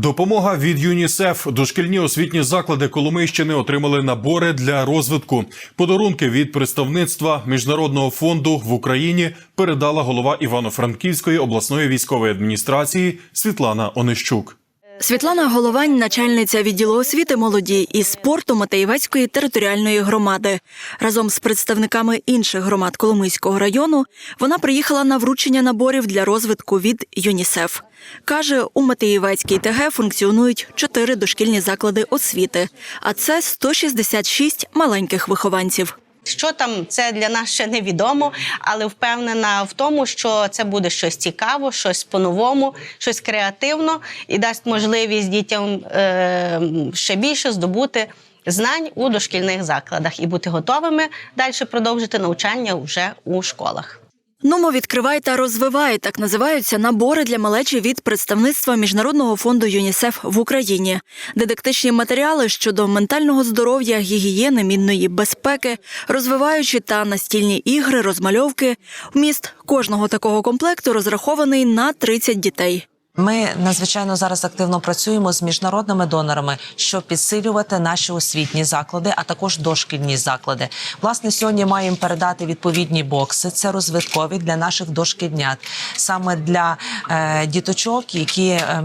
Допомога від ЮНІСЕФ. Дошкільні освітні заклади Коломийщини отримали набори для розвитку. Подарунки від представництва міжнародного фонду в Україні передала голова Івано-Франківської обласної військової адміністрації Світлана Онищук. Світлана Головань, начальниця відділу освіти молоді і спорту Матеєвецької територіальної громади. Разом з представниками інших громад Коломийського району вона приїхала на вручення наборів для розвитку від ЮНІСЕФ. Каже, у Матеєвецькій ТГ функціонують чотири дошкільні заклади освіти, а це 166 маленьких вихованців. Що там це для нас ще невідомо, але впевнена в тому, що це буде щось цікаво, щось по-новому, щось креативно і дасть можливість дітям е, ще більше здобути знань у дошкільних закладах і бути готовими далі продовжити навчання вже у школах. Нумо відкривай та розвивай так називаються набори для малечі від представництва міжнародного фонду ЮНІСЕФ в Україні. Дидактичні матеріали щодо ментального здоров'я, гігієни, мінної безпеки, розвиваючі та настільні ігри, розмальовки. Вміст кожного такого комплекту розрахований на 30 дітей. Ми надзвичайно зараз активно працюємо з міжнародними донорами, щоб підсилювати наші освітні заклади, а також дошкільні заклади. Власне, сьогодні маємо передати відповідні бокси. Це розвиткові для наших дошкільнят, саме для е, діточок, які е,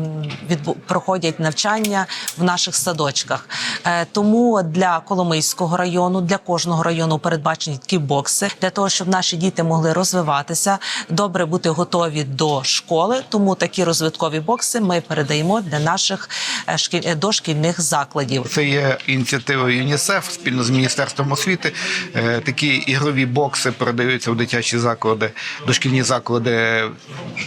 проходять навчання в наших садочках. Е, тому для Коломийського району, для кожного району передбачені такі бокси для того, щоб наші діти могли розвиватися, добре бути готові до школи. Тому такі розвиткові бокси ми передаємо для наших е, е, дошкільних закладів. Це є ініціатива ЮНІСЕФ спільно з міністерством освіти. Е, Такі ігрові бокси передаються в дитячі заклади, дошкільні заклади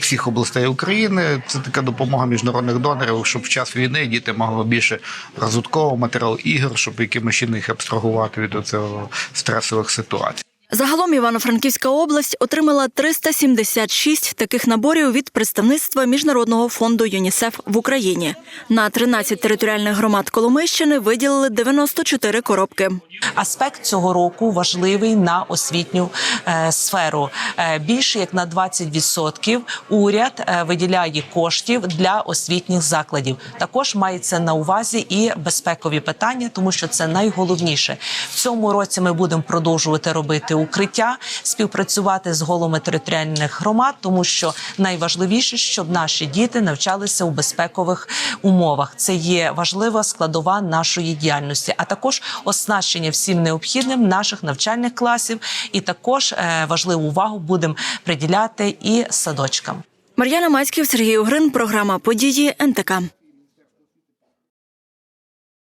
всіх областей України. Це така допомога міжнародних донорів, щоб в час війни діти могли більше розвиткового матеріалу ігор, щоб якимось чином їх абстрагувати від цього стресових ситуацій. Загалом Івано-Франківська область отримала 376 таких наборів від представництва міжнародного фонду ЮНІСЕФ в Україні. На 13 територіальних громад Коломийщини виділили 94 коробки. Аспект цього року важливий на освітню е, сферу. Е, більше як на 20% уряд е, виділяє коштів для освітніх закладів. Також мається на увазі і безпекові питання, тому що це найголовніше. В цьому році ми будемо продовжувати робити укриття, співпрацювати з головами територіальних громад, тому що найважливіше, щоб наші діти навчалися у безпекових умовах. Це є важлива складова нашої діяльності, а також оснащення всім необхідним наших навчальних класів. І також е, важливу увагу будемо приділяти і садочкам. Мар'яна Мацьків, Сергій Угрин, програма Події НТК.